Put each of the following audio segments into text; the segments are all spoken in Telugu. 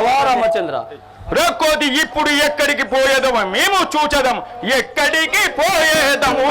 రామచంద్ర. రక్కోటి ఇప్పుడు ఎక్కడికి పోయేదము మేము చూచదం. ఎక్కడికి పోయేదము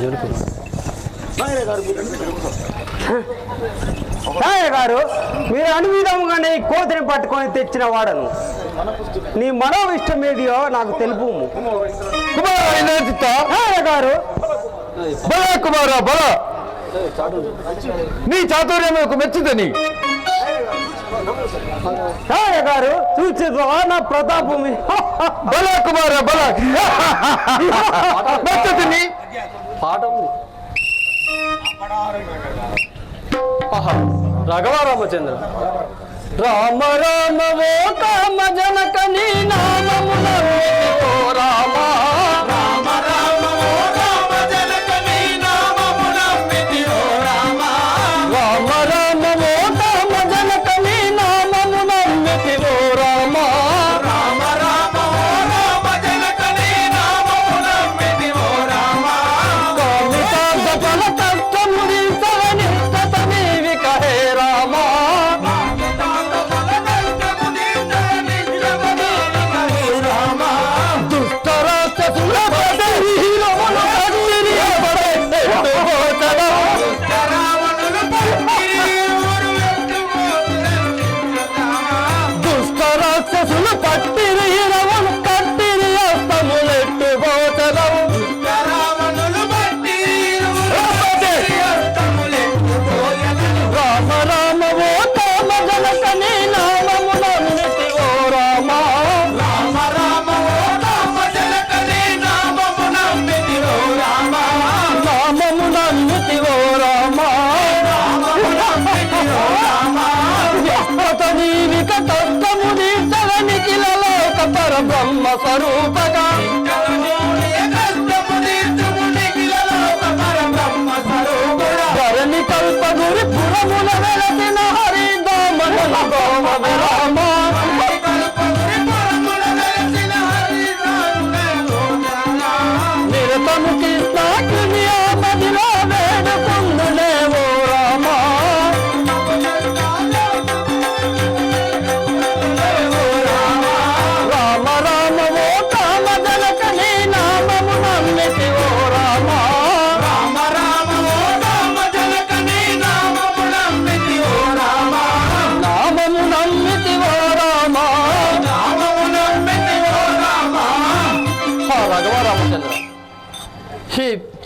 జోలుకు గారు మీరు అనువిధంగానే కోతిని పట్టుకొని తెచ్చిన వాడను. నీ మనోవిష్టం ఏదియో నాకు తెలుపు రాయ గారు బల కుమార బల. నీ చాతుర్యం మెచ్చుదని గారు చూచిద్దావా నా ప్రతాపం? బల కుమార బల. మెచ్చుతుంది. పాట ఉంది రామ రామ ఓ కామ జనక నీ నామమున Rama. ¡Vamos a ver a ti, a ver!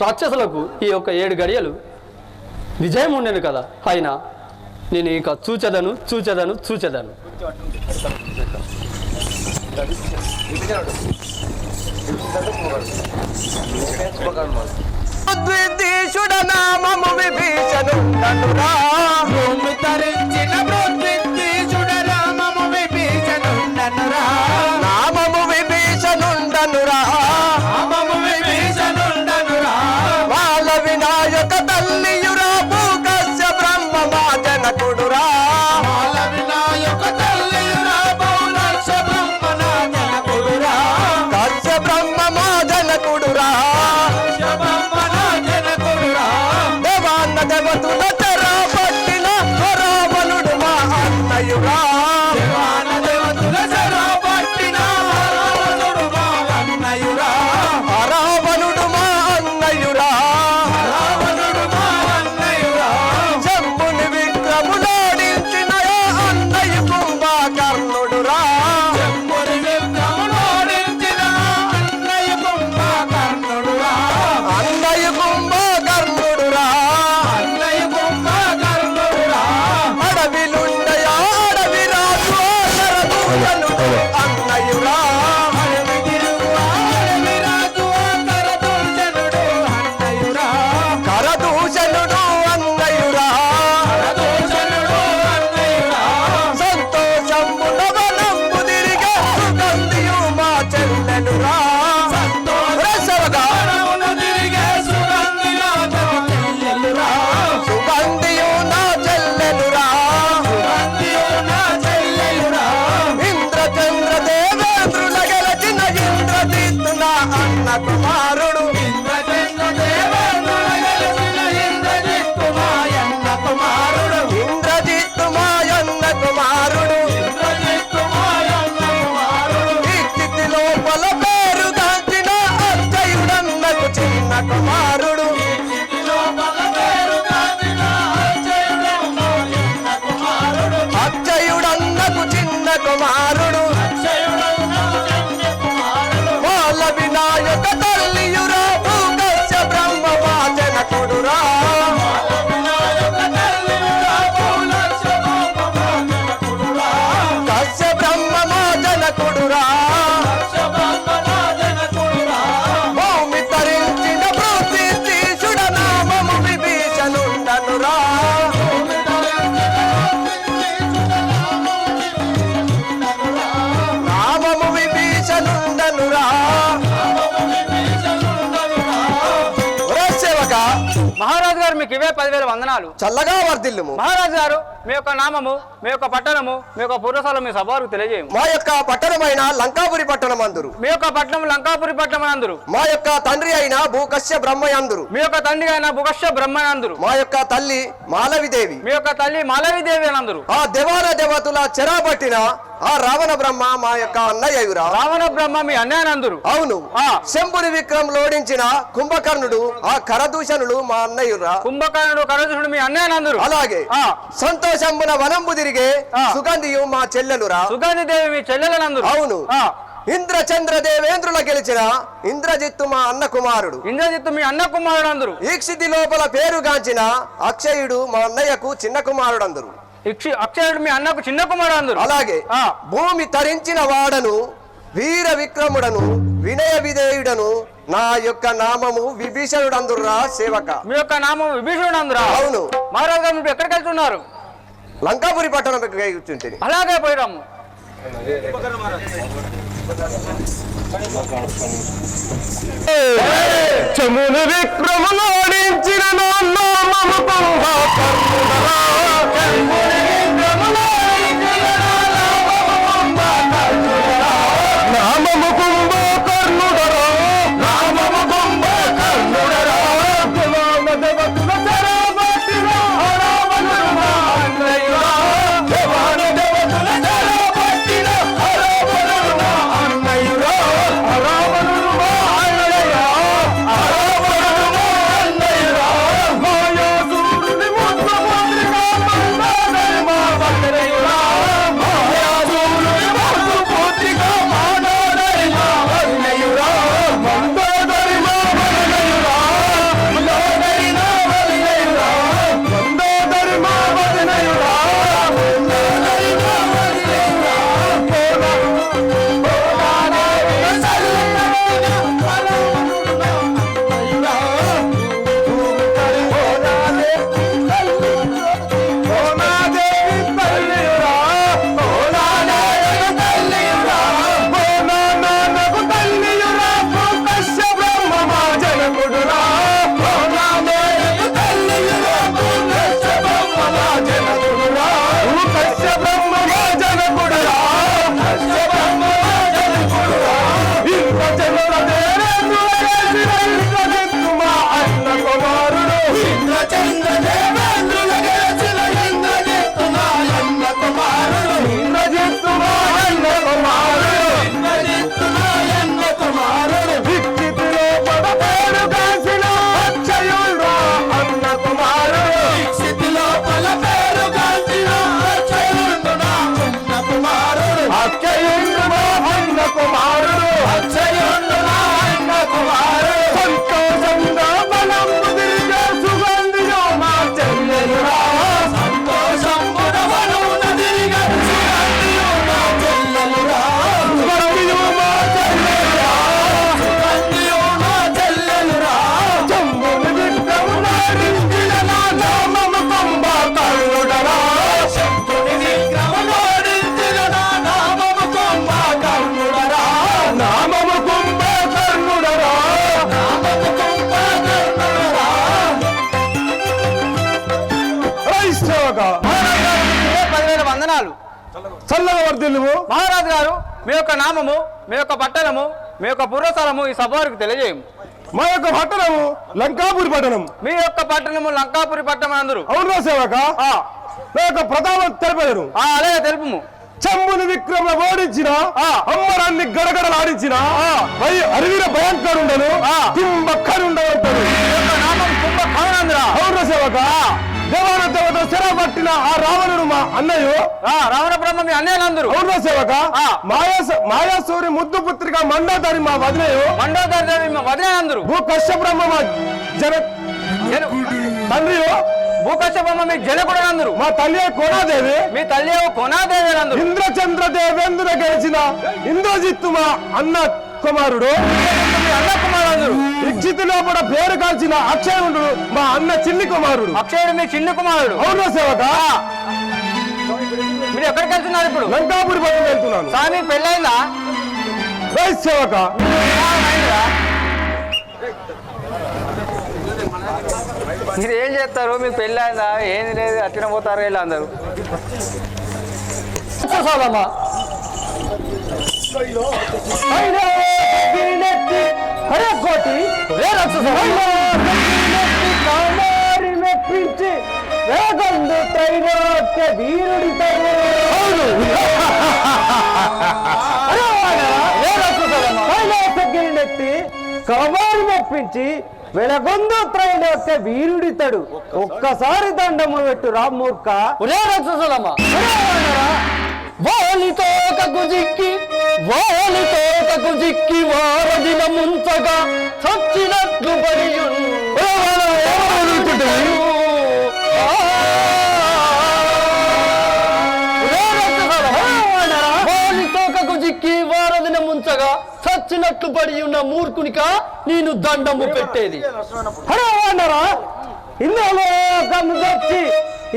రాక్షసులకు ఈ యొక్క ఏడు గడియలు విజయం ఉండేను కదా. అయినా నేను ఇక చూచెదను చూచెదను చూచెదను. విభీషణుండనురా భూమి తరించిన వందనాలు చల్లగా వర్ధిల్లుము. మహారాజు గారు మీ యొక్క నామము మీ యొక్క పట్టణము మీ యొక్క పూర్వసాలు మీ సభకు తెలియజేయము. మా యొక్క పట్టణమైన లంకాపురి పట్టణమందురు. మీ యొక్క పట్టణం లంకాపురి పట్టణం అందరు మా యొక్క తండ్రి అయిన భూకశ్య బ్రహ్మయందురు. మీ యొక్క తండ్రి అయిన భుగశ్య బ్రహ్మనందురు మా యొక్క తల్లి మాలవిదేవి. మీ యొక్క తల్లి మాలవీదేవి అనందురు. ఆ దేవాల దేవతల చెరాపట్టిన ఆ రావణ బ్రహ్మ మా యొక్క అన్నయ్యురా రావణ బ్రహ్మ మీ అన్నయ్యనందురు. అవును. ఆ. శంభుని విక్రమ్ లోడించిన కుంభకర్ణుడు ఆ కరదూషణుడు మా అన్నయ్యురా కుంభకర్ణుడు కరదుషుడు మీ అన్నయ్యనందురు. అలాగే. ఆ. సంతోషంబున వనంబు తిరిగే. సుగంధియు మా చెల్లెలురా. సుగంధి దేవి మీ చెల్లెలనందురు. అవును. ఆ. ఇంద్రచంద్ర దేవేంద్రుల గెలిచిన ఇంద్రజిత్తు మా అన్న కుమారుడు. ఇంద్రజిత్తు మీ అన్న కుమారుడు ఈక్షితి లోపల పేరుగాంచిన అక్షయుడు మా అన్నయ్యకు చిన్న కుమారుడందరు. ఇక్షి అక్షయుడు మీ అన్నకు చిన్న కుమారుడు అందరు అలాగే. భూమి తరించిన వాడను వీర విక్రముడను వినయ విధేయుడను నా యొక్క నామము విభీషణుడందురా సేవక. మీ యొక్క నామం విభీషణుడు అందరా అవును. మహారాజు గారు మీరు ఎక్కడికి వెళ్తున్నారు? లంకాపురి పట్టణం అలాగే పోయిరాము. చమును విక్రములోడించిన నామము కుంభకర్ణుడరా. చమును విక్రములోడించిన మీ యొక్క నామము మీ యొక్క పట్టణము మీ యొక్క పూర్వస్థలము ఈ సభవారికి తెలియజేయము. మా యొక్క పట్టణము లంకాపురి పట్టణం. మీ యొక్క పట్టణము లంకాపురి పట్టణం అందరు. అవునా సేవక? నా యొక్క ప్రతాపం తెలిపారు అలాగే తెలుపుము. చంబుని విక్రమ ఓడించిన ఆ. అమ్మరాన్ని గడగడలాడించిన భయ- అరివిన భయంకరుండను యొక్క నామం కుంభ కవనందురా అవునా సేవక? దేవాన దేవత స్థిర పట్టిన ఆ రావణుడు మా అన్నయ్య. రావణ బ్రహ్మ మీ అన్నయ్యలందరూ అవునా సేవక? మాయాసూరి ముద్దు పుత్రిక మండోదరి మా వదిలేయు మండోదరి వదిలేనందరు భూ కశ్య బ్రహ్మ మా జన తండ్రి బ్రహ్మ మీ జనకుడు అందరు మా తల్లి కోనాదేవి. మీ తల్లి కొనాదేవి అందరు ఇంద్రచంద్ర దేవేంద్ర గెలిచిన ఇంద్రజిత్తు మా అన్న కుమారుడు. మీ అన్న కుమారుడు ఇచ్చిత్ లోపల పేరు కాల్చిన అక్షయుడు మా అన్న చిన్ని కుమారుడు అక్షయుడు మీ చిన్న కుమారుడు అవునా సేవక? మీరు ఎక్కడికి వెళ్తున్నారు ఇప్పుడు? లంకాపురి పట్టణం వెళ్తున్నాను. స్వామి పెళ్ళైందా? సేవక? మీరు ఏం చేస్తారు? మీకు పెళ్ళైందా? ఏంది లేదు అట్టిన పోతారు వీళ్ళు అందరూ. సోదమా అరే కోటి ఒరే రాక్షసులామా కామారి మెప్పించి వేగందు త్రైలోక్య వీరుడి కైలాసగిరినెత్తి కామారి మెప్పించి వెలగొందు త్రైలోక్య వీరుడితడు. ఒక్కసారి దండము పెట్టు రామ్మూర్ఖ ఒరే రాక్షసులమ్మా. వాలితో జిక్కి వాలితో జిక్కి వారదిన ముంచగా చచ్చినట్లు పడి వాలితోకకు జిక్కి వారదిన ముంచగా చచ్చినట్లు పడి ఉన్న మూర్ఖునిక నేను దండము పెట్టేది. హరే వానరా ఇందులో కమ్ముదొచ్చి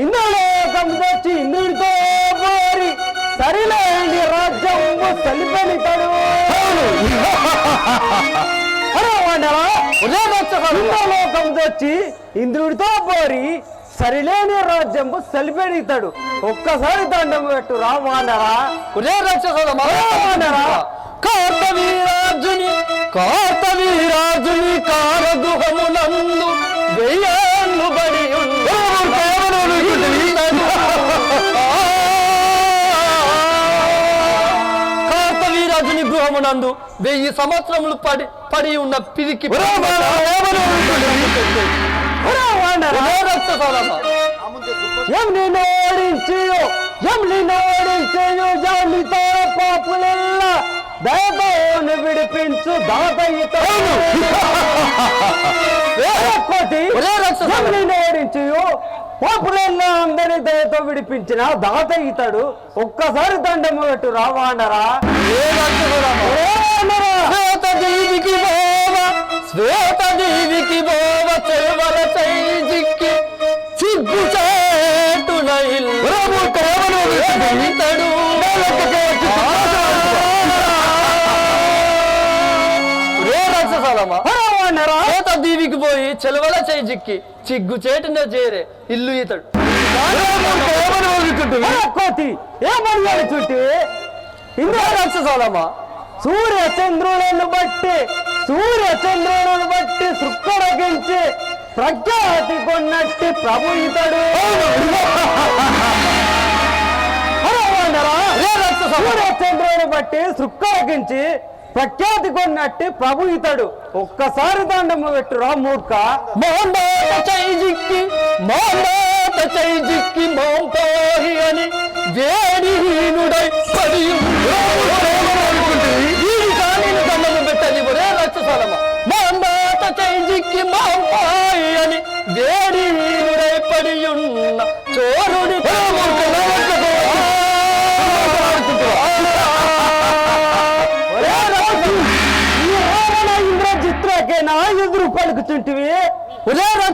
ఇందులో కమ్ముదొచ్చి ఇంద్రుడితో పోరి సరిలేని రాక్షసులామా ఇందులో కమ్ముదొచ్చి ఇంద్రుడితో పోరి సరిలేని రాజ్యము సలిపెనితాడు ఒక్కసారి దండం పెట్టు రా వానరా ఒరే రాక్షసులమా కార్తవీరాజుని కార్తవీరాజుని కారగృహమునందు వెయ్యాళ్ళు బడి గృహమునందు వెయ్యి సంవత్సరములు పడి పడి ఉన్న పిరికి నిన్ను ఓడించియో జామితో పాపులెల్ల. దయతోను విడిపించు దాతయితోను కోటి ఓడించియో పాపులెల్ల అందరి దయతో విడిపించిన దాత ఇతడు ఒక్కసారి దండము పెట్టు రావాండరా? శ్వేత దేవికి బోవ శ్వేత దేవికి బోవ చెవల చైజిక్కి సిగ్గు పోయి చెలవల చైజిక్కి చిగ్గు చేటున చేరే ఇల్లు ఇతడు. కోతి చుట్టి సూర్య చంద్రులను బట్టి సూర్య చంద్రులను బట్టి శుక్రగించి ప్రఖ్యాతి కొన్నట్టి ప్రభు ఇతడు. సూర్య చంద్రులను బట్టి శుక్రగించి ప్రఖ్యాతి కొన్నట్టు ప్రభు ఇతడు. ఒక్కసారి దండము పెట్టురా మూర్ఖ. మోంబాత చైజిక్కి మోంబాత చైజిక్కి మోంపోహి అని వేడిహీనుడై పడి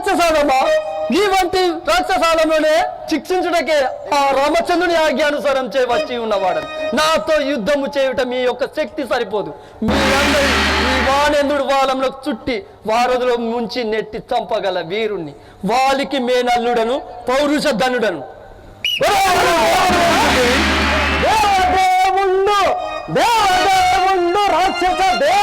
రావణ ఇంద్రజిత్రకే ఈ వంటి రాక్షసాలలోనే శిక్షించుటకే ఆ రామచంద్రుని ఆజ్ఞానుసారం చే వచ్చి ఉన్నవాడు నాతో యుద్ధము చేయటం మీ యొక్క శక్తి సరిపోదు. మీ అందరి ఈ వానెందుడు వాలంలో చుట్టి వారధులో ముంచి నెట్టి చంపగల వీరుణ్ణి. వాలికి మేనల్లుడను పౌరుష ధనుడను. దేవదేవుండు దేవదేవుండు రాక్షస దేవ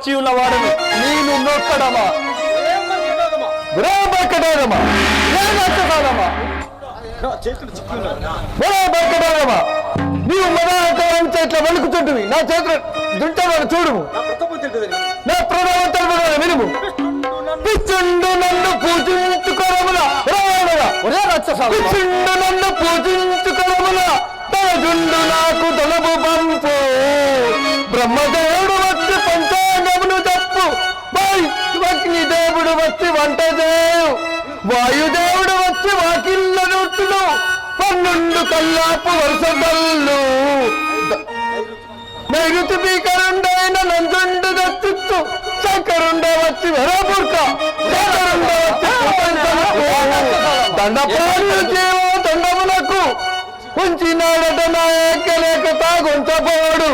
వచ్చి ఉన్నవాడను. నేను నొక్కడమా? నీవు ఇట్లా వణుకుతుంటుంది నా చేతులు దుంటాను చూడు నా ప్రణామంతా వినుము. పిచ్చుండు నన్ను పూజించుకోరముల పిచ్చుండు నన్ను పూజించుకోరముల నాకు తొలపు పంపు బ్రహ్మదేవుడు అగ్నిదేవుడు వచ్చి వంట చేయు. వాయుదేవుడు వచ్చి వాకిళ్ళ నూర్చును పన్నుండు కల్లాపు వరుసగల్లు నైరుతి పీకరుండైన నందుండు దచ్చిత్తు చక్కరుండ వచ్చి వెరబుర్క శంకరుండ వచ్చి దండపాలు జీవో దండములకు ఉంచినాడట నా ఏకలేక తాగుంచబోడు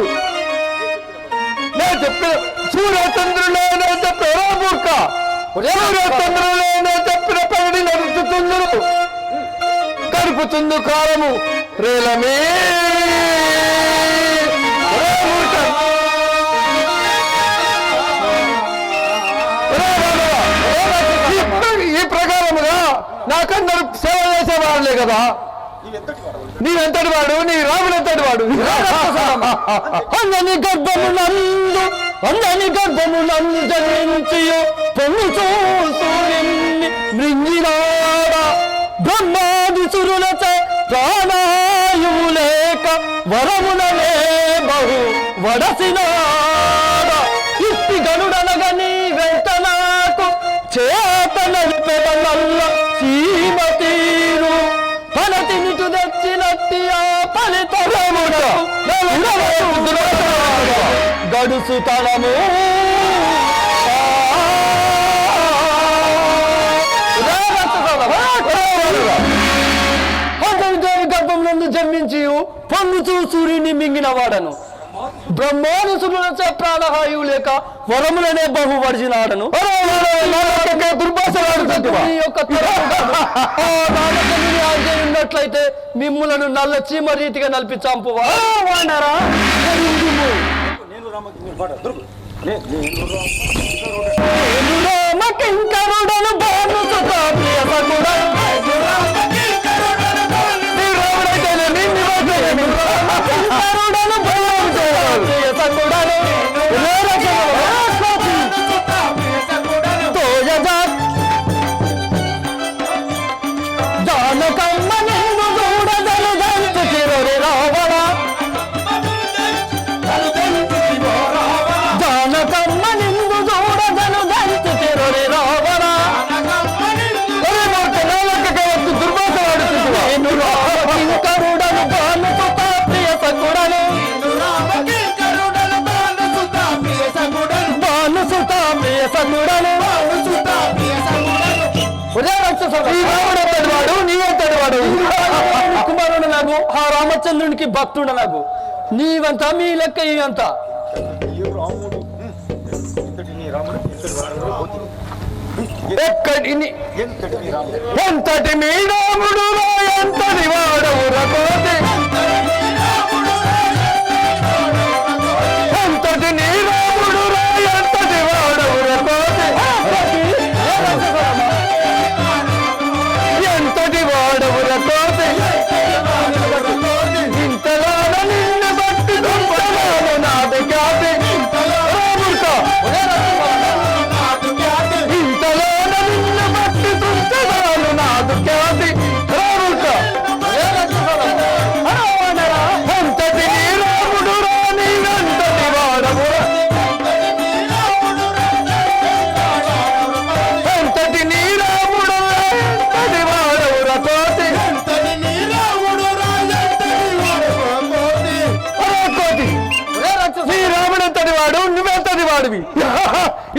నేను చెప్పిన సూర్యచంద్రులేనే చెప్పి వెరబుర్క సూర్యచంద్రులేనే చెప్పిన పడి నడుచుతుందురు కడుపుతుందు కాలము రేలమే. ఈ ప్రకారముగా నాకందరూ సేవ చేసేవాళ్ళే కదా. నీవెంతటి వాడు? నీ రాముడు ఎంతటి వాడు? అందని గర్భము నందు అందని గర్భము నందు జన్మించి పొంగు సూర్యుని మృంగినాడా. బ్రహ్మాది సురులచ ప్రాణాయువు లేక వరములనే బహు వడసినాడా. ఇట్టి గనుడనగని వెంట నాకు చేతన పెదనల్ల సీమ తీరు. ఫలతి నిటు తెచ్చినట్టి ఆ ఫలితముడు గడుసు తనము దేవి గర్భం నందు జన్మించి పొంగుచూ సూర్యుని మింగిన వాడను. బ్రహ్మానుసుల ప్రాణహాయువు లేక వరములనే బహు వడిచినాడను ఉన్నట్లయితే మిమ్ములను నల్ల చీమ రీతిగా నలిపి చంపువా వానరా బాను సుతా ప్రియ రామచంద్రునికి భక్తుడు నాకు? నీవంత మీ లెక్క ఇవంత ఎక్కడి ఎంతటి మీ రాముడు ఎంతటి వాడవు రకోతి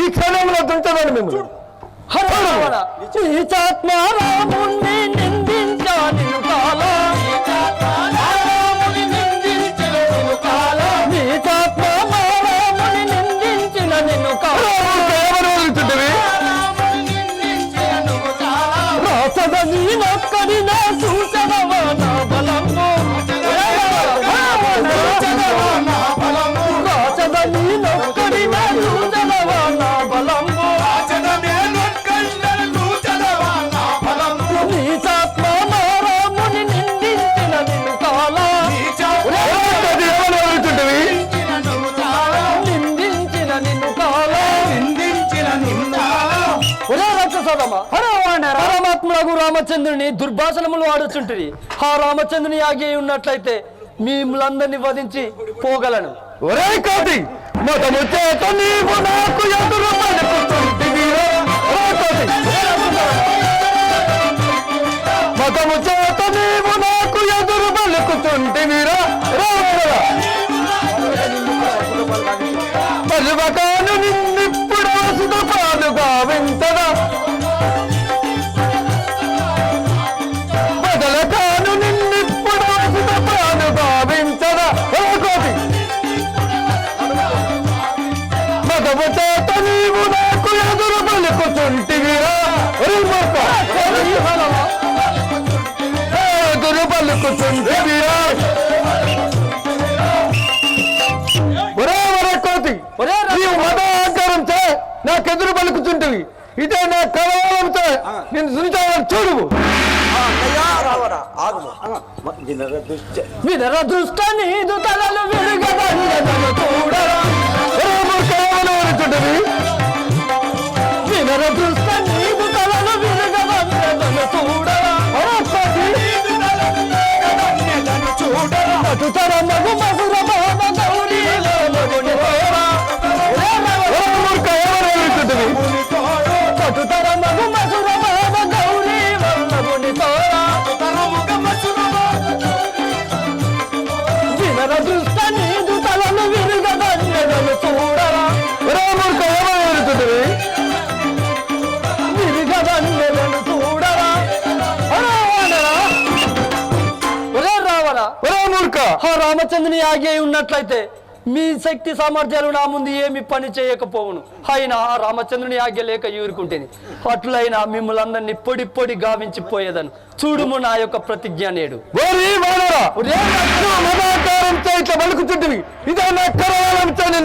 ఈ క్షణంలో తుంచదని మిమ్మల్ని. హర రావణ. నీచాత్మ రాముణ్ణి రామచంద్రుని దుర్భాషణములు ఆడుచుంటుంది ఆ రామచంద్రుని ఆగి ఉన్నట్లయితే మిమ్మల్ందరినీ వధించి పోగలను. ఒరే కోటి మతము చేత నీవు నాకు ఎదురు పలుకుతుంటివిరా. ఒరే మతము చేత నీవు నాకు ఎదురు పలుకుతుంటివిరా చూడు. వినర దుష్ట నీదు తలలు చూడరా. ఒరే మూర్ఖ ఎవరు వదులుతుంటివి? వినర దుష్ట నీదు తలలు విరుగదన్నదను చూడరా. అటుతర మగు మధుర రామచంద్రుని ఆగే ఉన్నట్లయితే మీ శక్తి సామర్థ్యాలు నా ముందు ఏమి పని చేయకపోవును. అయినా రామచంద్రుని ఆజ్ఞ లేక ఊరుకుంటేని అట్లయినా మిమ్మల్ని అందరినీ పొడి పొడి గావించిపోయేదను చూడుము నా యొక్క ప్రతిజ్ఞ నేడు. ఇదే